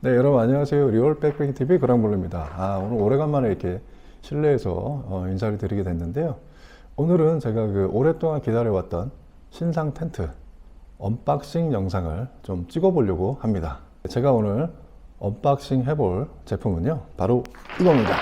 네, 여러분 안녕하세요. 리얼 백뱅 TV 그랑블루입니다. 아, 오늘 오래간만에 이렇게 실내에서 어, 인사를 드리게 됐는데요. 오늘은 제가 그 오랫동안 기다려왔던 신상 텐트 언박싱 영상을 좀 찍어보려고 합니다. 제가 오늘 언박싱 해볼 제품은요, 바로 이겁니다.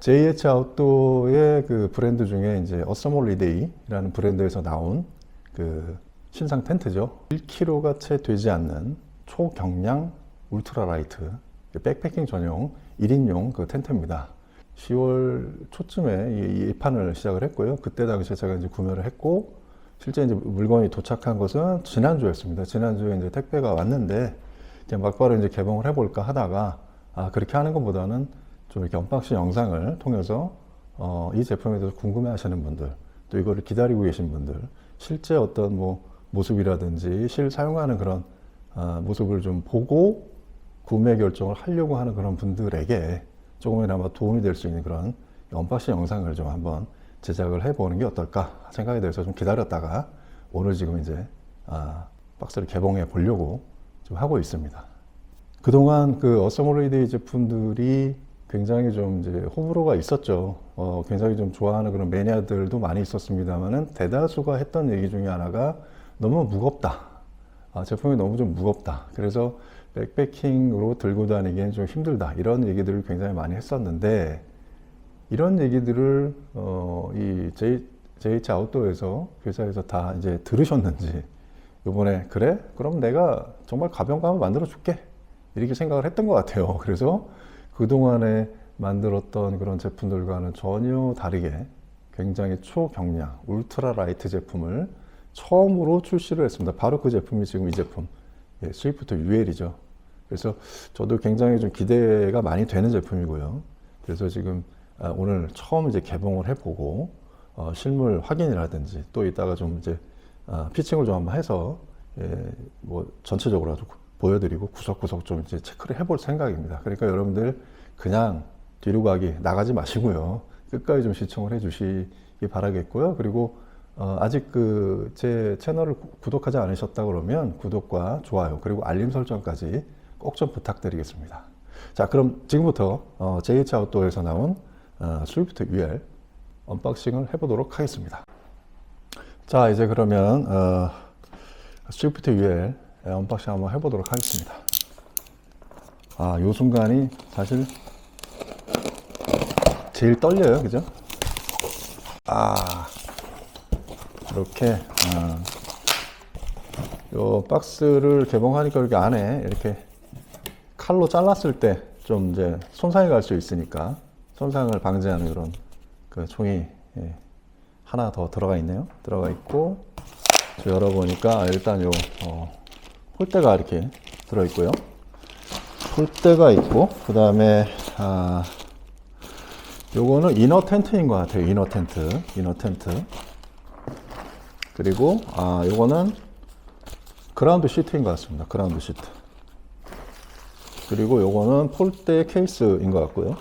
JH 아웃도어의 그 브랜드 중에 이제 어서몰리데이라는 브랜드에서 나온 그 신상 텐트죠. 1kg가 채 되지 않는 초경량 울트라라이트 백패킹 전용 1인용 그 텐트입니다. 10월 초쯤에 이, 이 판을 시작을 했고요. 그때 당시에 제가 이제 구매를 했고 실제 이제 물건이 도착한 것은 지난주였습니다. 지난주에 이제 택배가 왔는데 이제 막바로 이제 개봉을 해볼까 하다가 아 그렇게 하는 것보다는 좀 이렇게 언박싱 영상을 통해서 어, 이 제품에 대해서 궁금해하시는 분들 또 이거를 기다리고 계신 분들 실제 어떤 뭐 모습이라든지 실 사용하는 그런 아, 모습을 좀 보고 구매 결정을 하려고 하는 그런 분들에게 조금이나마 도움이 될 수 있는 그런 언박싱 영상을 좀 한번 제작을 해보는 게 어떨까 생각이 돼서 좀 기다렸다가 오늘 지금 이제 아, 박스를 개봉해 보려고 좀 하고 있습니다. 그동안 그 어서몰리데이 제품들이 굉장히 좀 이제 호불호가 있었죠. 어, 굉장히 좀 좋아하는 그런 매니아들도 많이 있었습니다만은 대다수가 했던 얘기 중에 하나가 너무 무겁다. 아, 제품이 너무 좀 무겁다. 그래서 백패킹으로 들고 다니기엔 좀 힘들다. 이런 얘기들을 굉장히 많이 했었는데 이런 얘기들을 어, 이 J, JH 아웃도어에서 회사에서 다 이제 들으셨는지 이번에 그래? 그럼 내가 정말 가벼운 거 만들어 줄게. 이렇게 생각을 했던 것 같아요. 그래서 그동안에 만들었던 그런 제품들과는 전혀 다르게 굉장히 초경량 울트라 라이트 제품을 처음으로 출시를 했습니다. 바로 그 제품이 지금 이 제품 예, 스위프트 UL이죠. 그래서 저도 굉장히 좀 기대가 많이 되는 제품이고요. 그래서 지금 아, 오늘 처음 이제 개봉을 해보고 어, 실물 확인이라든지 또 이따가 좀 이제 아, 피칭을 좀 한번 해서 예, 뭐 전체적으로 보여드리고 구석구석 좀 이제 체크를 해볼 생각입니다. 그러니까 여러분들 그냥 뒤로 가기 나가지 마시고요. 끝까지 좀 시청을 해주시기 바라겠고요. 그리고 어, 아직 그 제 채널을 구- 구독하지 않으셨다 그러면 구독과 좋아요 그리고 알림 설정까지 꼭 좀 부탁드리겠습니다. 자 그럼 지금부터 어, JH 아웃도어에서 나온 어, 스위프트 UL 언박싱을 해보도록 하겠습니다. 자 이제 그러면 어, 스위프트 UL 언박싱 한번 해보도록 하겠습니다. 아, 요 순간이 사실 제일 떨려요, 그죠? 아, 이렇게, 어, 요 박스를 개봉하니까 이렇게 안에 이렇게 칼로 잘랐을 때 좀 이제 손상이 갈 수 있으니까 손상을 방지하는 그런 그 총이 예, 하나 더 들어가 있네요. 들어가 있고, 저 열어보니까 일단 요, 어, 홀대가 이렇게 들어 있고요. 홀대가 있고, 그 다음에, 아, 요거는 이너 텐트인 것 같아요. 이너 텐트. 이너 텐트. 그리고, 아, 요거는 그라운드 시트인 것 같습니다. 그라운드 시트. 그리고 요거는 폴대 케이스인 것 같고요.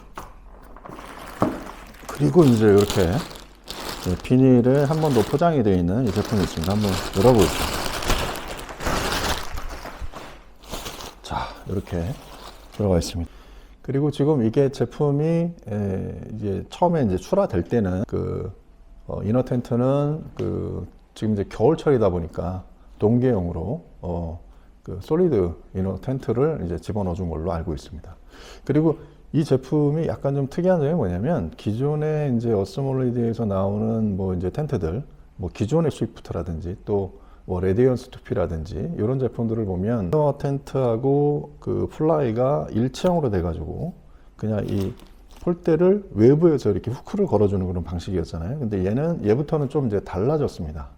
그리고 이제 이렇게 네, 비닐에 한 번 더 포장이 되어 있는 이 제품이 있습니다. 한번 열어볼게요. 자, 이렇게 들어가 있습니다. 그리고 지금 이게 제품이 에, 이제 처음에 이제 출하될 때는 그 어, 이너 텐트는 그 지금 이제 겨울철이다 보니까 동계용으로 어, 그 솔리드 이너 텐트를 이제 집어넣어 준 걸로 알고 있습니다. 그리고 이 제품이 약간 좀 특이한 점이 뭐냐면 기존에 이제 어스몰리드에서 나오는 뭐 이제 텐트들 뭐 기존의 스위프트라든지 또 뭐 레디언스 투피라든지 이런 제품들을 보면 이너 텐트하고 그 플라이가 일체형으로 돼가지고 그냥 이 폴대를 외부에서 이렇게 후크를 걸어주는 그런 방식이었잖아요. 근데 얘는 얘부터는 좀 이제 달라졌습니다.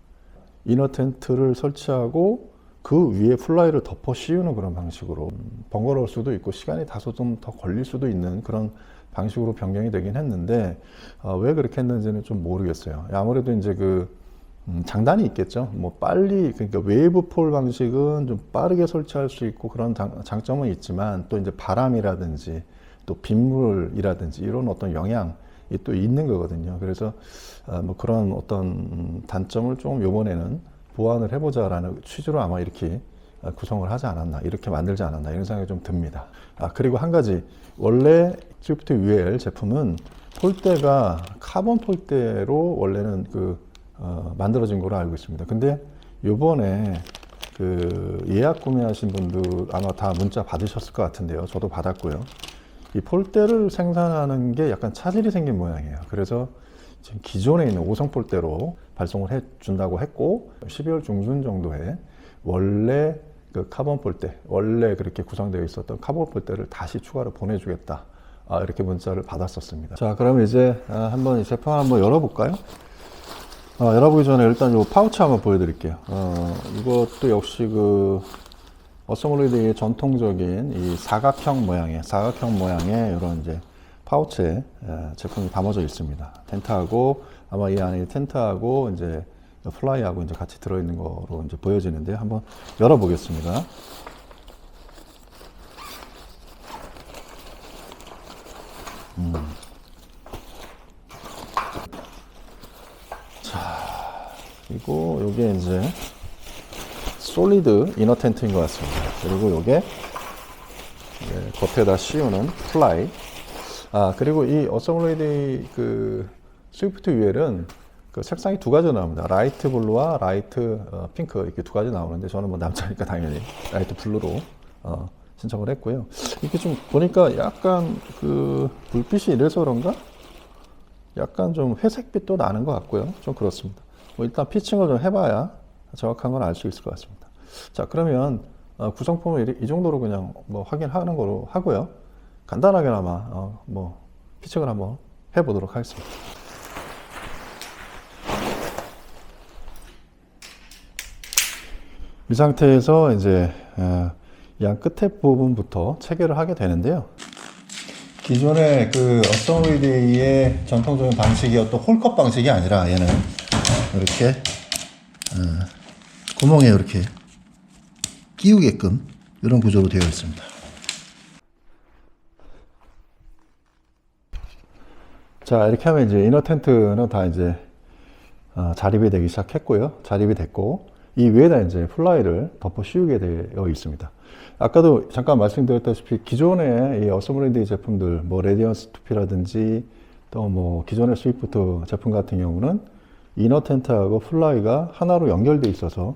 이너 텐트를 설치하고 그 위에 플라이를 덮어 씌우는 그런 방식으로 음, 번거로울 수도 있고 시간이 다소 좀 더 걸릴 수도 있는 그런 방식으로 변경이 되긴 했는데 어, 왜 그렇게 했는지는 좀 모르겠어요. 아무래도 이제 그 음, 장단이 있겠죠. 뭐 빨리 그러니까 웨이브 폴 방식은 좀 빠르게 설치할 수 있고 그런 장, 장점은 있지만 또 이제 바람이라든지 또 빗물이라든지 이런 어떤 영향이 또 있는 거거든요. 그래서 어, 뭐 그런 어떤 단점을 좀 요번에는 보완을 해보자라는 취지로 아마 이렇게 어, 구성을 하지 않았나 이렇게 만들지 않았나 이런 생각이 좀 듭니다. 아 그리고 한 가지 원래 스위프트 UL 제품은 폴대가 카본 폴대로 원래는 그 어, 만들어진 걸로 알고 있습니다. 근데 요번에 그 예약 구매하신 분들 아마 다 문자 받으셨을 것 같은데요. 저도 받았고요. 이 폴대를 생산하는 게 약간 차질이 생긴 모양이에요. 그래서 지금 기존에 있는 5성 폴대로 발송을 해 준다고 했고 12월 중순 정도에 원래 그 카본 폴대 원래 그렇게 구성되어 있었던 카본 폴대를 다시 추가로 보내주겠다. 아, 이렇게 문자를 받았었습니다. 자, 그러면 이제 아, 한번 이 제품을 한번 열어볼까요? 어, 열어보기 전에 일단 이 파우치 한번 보여드릴게요. 어, 이것도 역시 그 어서몰리드의 전통적인 이 사각형 모양의 사각형 모양의 이런 이제 파우치에 에, 제품이 담아져 있습니다. 텐트하고 아마 이 안에 텐트하고 이제 플라이하고 이제 같이 들어있는 거로 이제 보여지는데 한번 열어보겠습니다. 그리고 요게 이제 솔리드 이너 텐트인 것 같습니다. 그리고 요게 예, 겉에다 씌우는 플라이. 아 그리고 이 어서블레이드 그 스위프트 UL은 그 색상이 두 가지 나옵니다. 라이트 블루와 라이트 어, 핑크 이렇게 두 가지 나오는데 저는 뭐 남자니까 당연히 라이트 블루로 어, 신청을 했고요. 이렇게 좀 보니까 약간 그 불빛이 이래서 그런가? 약간 좀 회색빛도 나는 것 같고요. 좀 그렇습니다. 뭐 일단 피칭을 좀 해봐야 정확한 건 알 수 있을 것 같습니다. 자, 그러면 어, 구성품을 이, 이 정도로 그냥 뭐 확인하는 거로 하고요. 간단하게나마 어, 뭐 피칭을 한번 해보도록 하겠습니다. 이 상태에서 이제 어, 양 끝에 부분부터 체결을 하게 되는데요. 기존의 그 어썸웨이데이의 전통적인 방식이었던 홀컵 방식이 아니라 얘는 이렇게 어, 구멍에 이렇게 끼우게끔 이런 구조로 되어 있습니다. 자 이렇게 하면 이제 이너 텐트는 다 이제 어, 자립이 되기 시작했고요. 자립이 됐고 이 위에다 이제 플라이를 덮어 씌우게 되어 있습니다. 아까도 잠깐 말씀드렸다시피 기존의 이 어서블랜드 제품들, 뭐 레디언스 투피라든지 또 뭐 기존의 스위프트 제품 같은 경우는 이너 텐트하고 플라이가 하나로 연결돼 있어서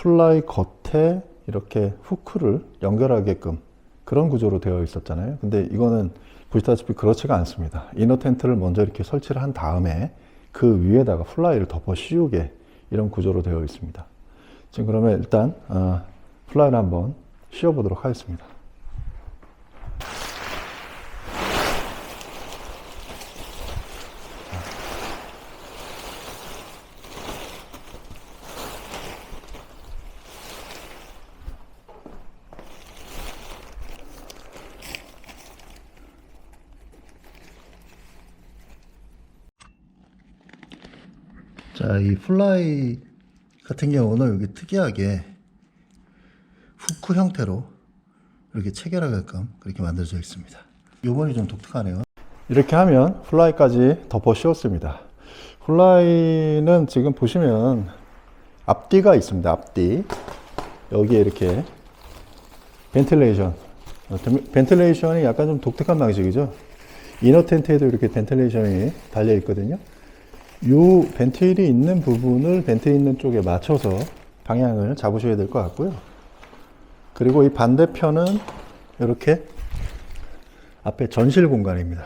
플라이 겉에 이렇게 후크를 연결하게끔 그런 구조로 되어 있었잖아요. 근데 이거는 보시다시피 그렇지가 않습니다. 이너 텐트를 먼저 이렇게 설치를 한 다음에 그 위에다가 플라이를 덮어 씌우게 이런 구조로 되어 있습니다. 지금 그러면 일단 어, 플라이를 한번 씌워보도록 하겠습니다. 자, 이 플라이 같은 경우는 여기 특이하게 후크 형태로 이렇게 체결하게끔 그렇게 만들어져 있습니다. 요번이 좀 독특하네요. 이렇게 하면 플라이까지 덮어 씌웠습니다. 플라이는 지금 보시면 앞뒤가 있습니다. 앞뒤. 여기에 이렇게 벤틸레이션. 어, 벤틸레이션이 약간 좀 독특한 방식이죠. 이너 텐트에도 이렇게 벤틸레이션이 달려 있거든요. 요 벤틸이 있는 부분을 벤틸 있는 쪽에 맞춰서 방향을 잡으셔야 될 것 같고요. 그리고 이 반대편은 이렇게 앞에 전실 공간입니다.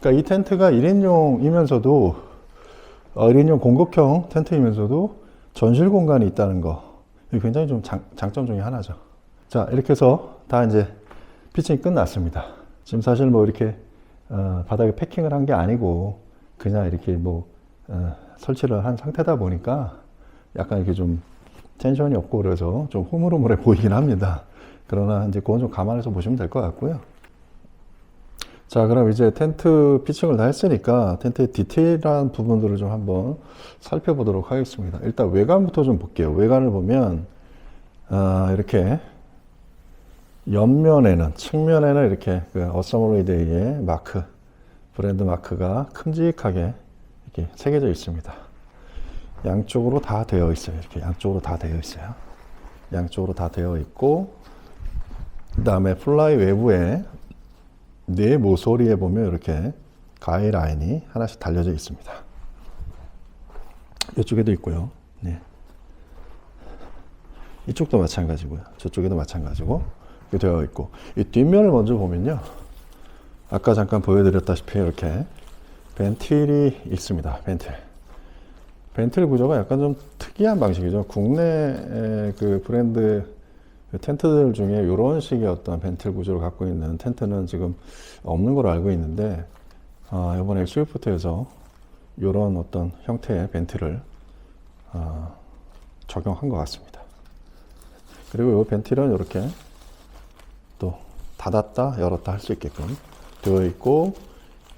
그러니까 이 텐트가 1인용이면서도 어, 1인용 공급형 텐트이면서도 전실 공간이 있다는 거. 굉장히 좀 장, 장점 중에 하나죠. 자, 이렇게 해서 다 이제 피칭이 끝났습니다. 지금 사실 뭐 이렇게 어, 바닥에 패킹을 한 게 아니고 그냥 이렇게 뭐 어, 설치를 한 상태다 보니까 약간 이렇게 좀 텐션이 없고 그래서 좀 흐물흐물해 보이긴 합니다. 그러나 이제 그건 좀 감안해서 보시면 될 것 같고요. 자, 그럼 이제 텐트 피칭을 다 했으니까 텐트의 디테일한 부분들을 좀 한번 살펴보도록 하겠습니다. 일단 외관부터 좀 볼게요. 외관을 보면 아, 이렇게 옆면에는 측면에는 이렇게 그 어서머리데이의 마크 브랜드 마크가 큼직하게 이렇게 새겨져 있습니다. 양쪽으로 다 되어 있어요. 이렇게 양쪽으로 다 되어 있어요. 양쪽으로 다 되어 있고 그 다음에 플라이 외부에 네 모서리에 보면 이렇게 가이 라인이 하나씩 달려져 있습니다. 이쪽에도 있고요. 네. 이쪽도 마찬가지고요. 저쪽에도 마찬가지고 되어 있고 이 뒷면을 먼저 보면요. 아까 잠깐 보여드렸다시피 이렇게 벤틸이 있습니다. 벤틸. 벤틸 구조가 약간 좀 특이한 방식이죠. 국내 그 브랜드 그 텐트들 중에 이런 식의 어떤 벤틸 구조를 갖고 있는 텐트는 지금 없는 걸로 알고 있는데 아, 이번에 스위프트에서 이런 어떤 형태의 벤틸을 아, 적용한 것 같습니다. 그리고 이 벤틸은 이렇게 또 닫았다 열었다 할 수 있게끔 되어 있고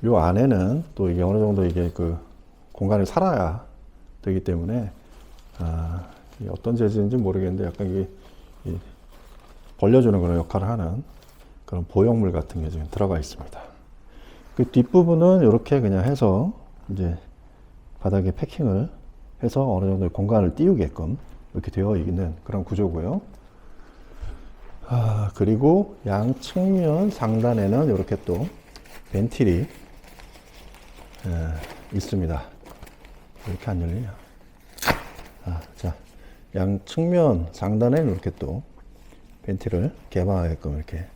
이 안에는 또 이게 어느 정도 이게 그 공간이 살아야 되기 때문에 아, 어떤 재질인지 모르겠는데 약간 이게 이 벌려주는 그런 역할을 하는 그런 보형물 같은 게 지금 들어가 있습니다. 그 뒷부분은 이렇게 그냥 해서 이제 바닥에 패킹을 해서 어느 정도 공간을 띄우게끔 이렇게 되어 있는 그런 구조고요. 아, 그리고 양 측면 상단에는 이렇게 또 벤틸이 에, 있습니다. 이렇게 안 열리냐? 아, 자, 양 측면 상단에는 이렇게 또 벤틸을 개방하게끔 이렇게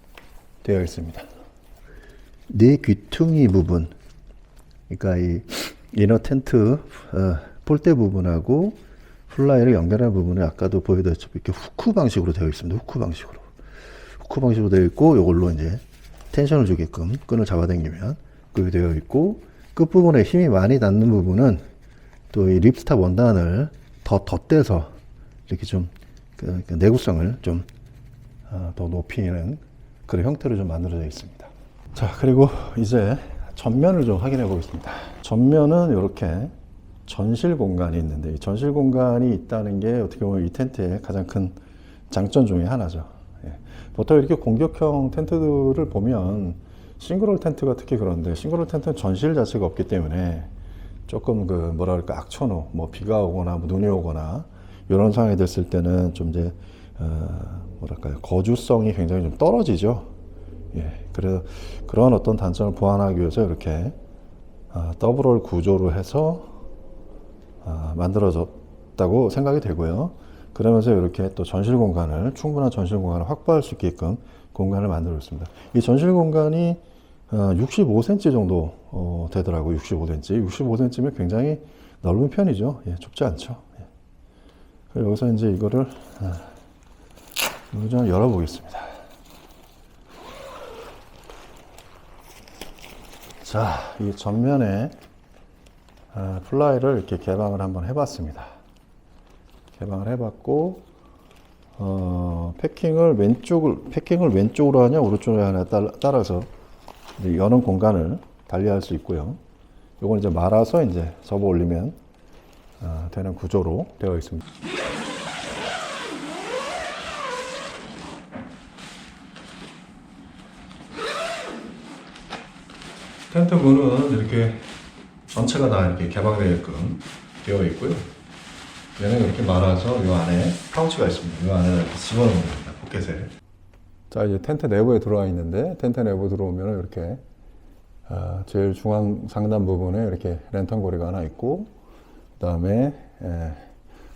되어 있습니다. 네 귀퉁이 부분, 그러니까 이 이너 텐트 어, 폴대 부분하고 플라이를 연결한 부분은 아까도 보여드렸죠. 이렇게 후크 방식으로 되어 있습니다. 후크 방식으로. 후크 방식으로 되어 있고 이걸로 이제 텐션을 주게끔 끈을 잡아당기면 그렇게 되어 있고 끝부분에 힘이 많이 닿는 부분은 또 이 립스탑 원단을 더 덧대서 이렇게 좀 그, 그 내구성을 좀 어, 더 높이는 그런 형태로 좀 만들어져 있습니다. 자, 그리고 이제 전면을 좀 확인해 보겠습니다. 전면은 이렇게 전실 공간이 있는데 이 전실 공간이 있다는 게 어떻게 보면 이 텐트의 가장 큰 장점 중에 하나죠. 예. 보통 이렇게 공격형 텐트들을 보면 싱글홀 텐트가 특히 그런데 싱글홀 텐트는 전실 자체가 없기 때문에 조금 그 그럴까 악천후 뭐 비가 오거나 뭐 눈이 오거나 이런 상황이 됐을 때는 좀 이제 어 뭐랄까요 거주성이 굉장히 좀 떨어지죠. 예, 그래서 그런 어떤 단점을 보완하기 위해서 이렇게 아, 더블홀 구조로 해서 아, 만들어졌다고 생각이 되고요. 그러면서 이렇게 또 전실 공간을 충분한 전실 공간을 확보할 수 있게끔 공간을 만들었습니다. 이 전실 공간이 어, 65cm 정도 어, 되더라고요. 65cm. 65cm면 굉장히 넓은 편이죠. 예, 좁지 않죠. 예. 그래서 여기서 이제 이거를 아, 이거 좀 열어보겠습니다. 자, 이 전면에 아, 플라이를 이렇게 개방을 한번 해봤습니다. 개방을 해봤고 어, 패킹을 왼쪽을 패킹을 왼쪽으로 하냐 오른쪽으로 하냐 따라, 따라서 여는 공간을 달리할 수 있고요. 요건 이제 말아서 이제 접어 올리면 어, 되는 구조로 되어 있습니다. 텐트 문은 이렇게 전체가 다 이렇게 개방되게끔 되어 있고요. 얘는 이렇게 말아서 이 안에 파우치가 있습니다. 이 안에 이렇게 집어넣는 겁니다. 포켓에. 자 이제 텐트 내부에 들어와 있는데 텐트 내부 들어오면 이렇게 아, 제일 중앙 상단 부분에 이렇게 랜턴 고리가 하나 있고 그 다음에 에,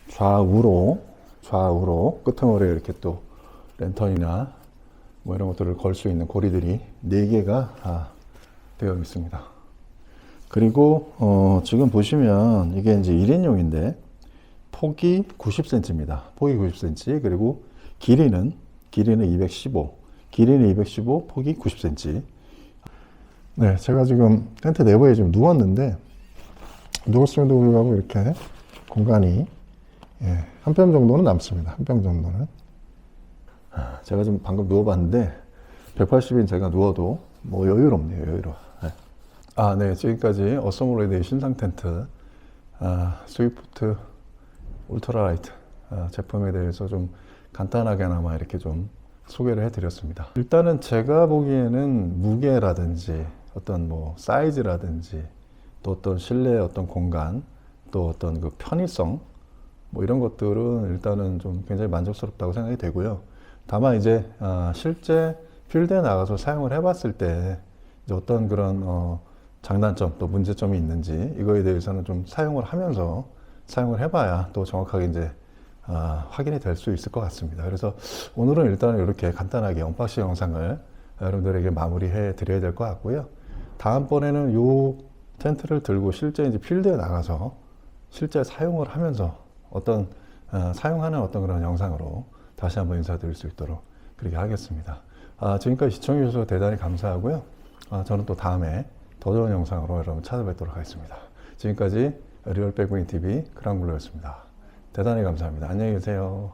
좌우로 좌우로 끄트머리에 이렇게 또 랜턴이나 뭐 이런 것들을 걸 수 있는 고리들이 네 개가 아, 되어 있습니다. 그리고 어, 지금 보시면 이게 이제 1인용인데 폭이 90cm입니다. 폭이 90cm 그리고 길이는 길이는 215, 길이는 215, 폭이 90cm. 네, 제가 지금 텐트 내부에 지금 누웠는데 누웠음에도 불구하고 이렇게 공간이 예, 한 뼘 정도는 남습니다. 한 뼘 정도는. 아, 제가 지금 방금 누워봤는데 180인 제가 누워도 뭐 여유롭네요, 여유로워. 네. 아, 네, 지금까지 어서몰레드의 신상 텐트 아, 스위프트 울트라라이트 아, 제품에 대해서 좀 간단하게나마 이렇게 좀 소개를 해드렸습니다. 일단은 제가 보기에는 무게라든지 어떤 뭐 사이즈라든지 또 어떤 실내 어떤 공간 또 어떤 그 편의성 뭐 이런 것들은 일단은 좀 굉장히 만족스럽다고 생각이 되고요. 다만 이제 아, 실제 필드에 나가서 사용을 해봤을 때 어떤 그런 어, 장단점 또 문제점이 있는지 이거에 대해서는 좀 사용을 하면서 사용을 해봐야 또 정확하게 이제 아, 확인이 될 수 있을 것 같습니다. 그래서 오늘은 일단 이렇게 간단하게 언박싱 영상을 여러분들에게 마무리해 드려야 될 것 같고요. 다음번에는 요 텐트를 들고 실제 이제 필드에 나가서 실제 사용을 하면서 어떤 어, 사용하는 어떤 그런 영상으로 다시 한번 인사드릴 수 있도록 그렇게 하겠습니다. 아, 지금까지 시청해 주셔서 대단히 감사하고요. 아, 저는 또 다음에 더 좋은 영상으로 여러분 찾아뵙도록 하겠습니다. 지금까지 리얼 백구인 TV 크랑블러였습니다. 대단히 감사합니다. 안녕히 계세요.